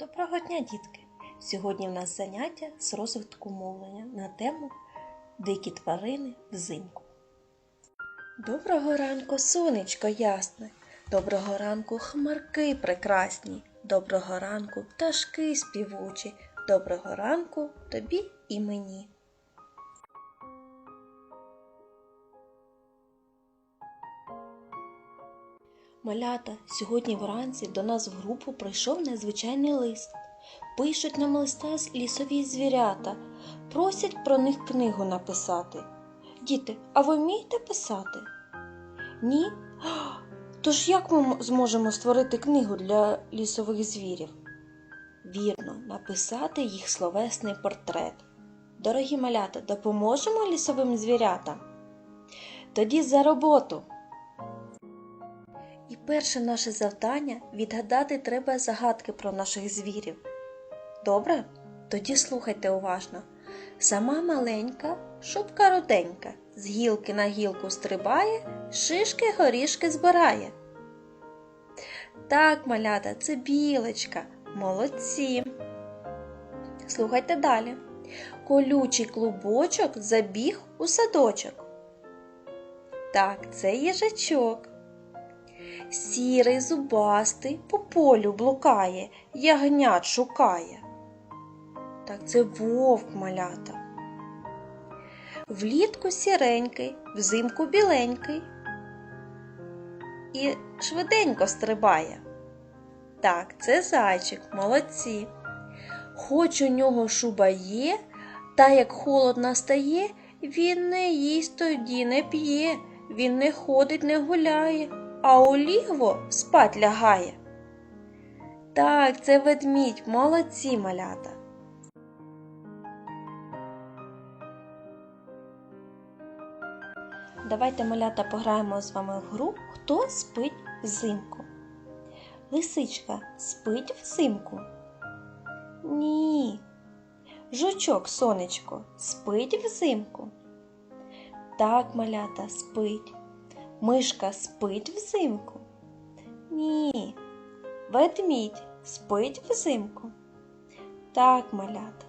Доброго дня, дітки! Сьогодні в нас заняття з розвитку мовлення на тему Дикі тварини взимку. Доброго ранку, сонечко ясне, доброго ранку хмарки прекрасні, доброго ранку пташки співучі, доброго ранку тобі і мені. Малята, сьогодні вранці до нас в групу прийшов незвичайний лист. Пишуть нам листа з лісові звірята, просять про них книгу написати. Діти, а ви вмієте писати? Ні? Тож як ми зможемо створити книгу для лісових звірів? Вірно, написати їх словесний портрет. Дорогі малята, допоможемо лісовим звірятам? Тоді за роботу! І перше наше завдання відгадати треба загадки про наших звірів. Добре? Тоді слухайте уважно. Сама маленька, шубка руденька, з гілки на гілку стрибає, шишки горішки збирає. Так, малята, це білочка. Молодці. Слухайте далі. Колючий клубочок забіг у садочок. Так, це їжачок. Сірий зубастий по полю блукає, ягнят шукає. Так це вовк малята. Влітку сіренький, взимку біленький. І швиденько стрибає. Так, це зайчик, молодці. Хоч у нього шуба є, та як холод настає, він не їсть тоді не п'є, він не ходить, не гуляє а у лігво спать лягає. Так, це ведмідь, молодці малята. Давайте малята пограємо з вами в гру Хто спить взимку. Лисичка спить взимку? Ні. Жучок, сонечко, спить взимку? Так, малята, спить. Мишка спить взимку? Ні. Ведмідь спить взимку? Так, малята.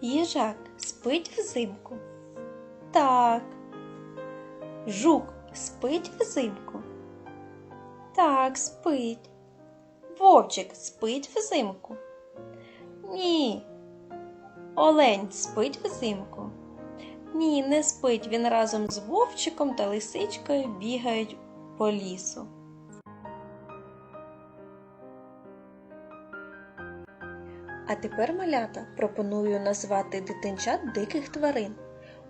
Їжак спить взимку? Так. Жук спить взимку? Так, спить. Вовчик спить взимку? Ні. Олень спить взимку? Ні, не спить. Він разом з вовчиком та лисичкою бігають по лісу. А тепер, малята, пропоную назвати дитинчат диких тварин.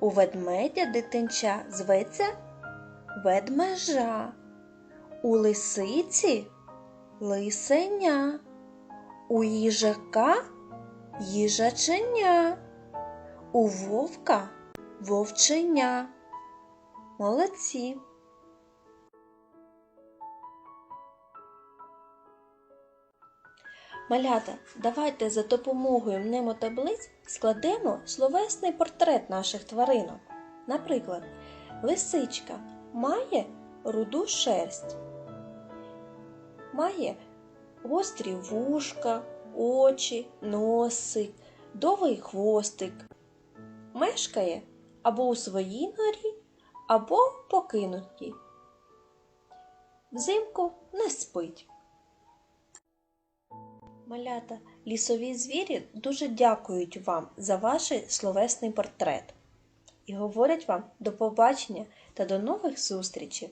У ведмедя дитинча зветься ведмежа, у лисиці лисеня, у їжака їжаченя, у вовка вовченя. Молодці. Малята, давайте за допомогою мнемотаблиць складемо словесний портрет наших тваринок. Наприклад, лисичка має руду шерсть, має гострі вушка, очі, носик, довгий хвостик. Мешкає або у своїй норі, або покинутій. Взимку не спить. Малята, лісові звірі дуже дякують вам за ваш словесний портрет і говорять вам до побачення та до нових зустрічей!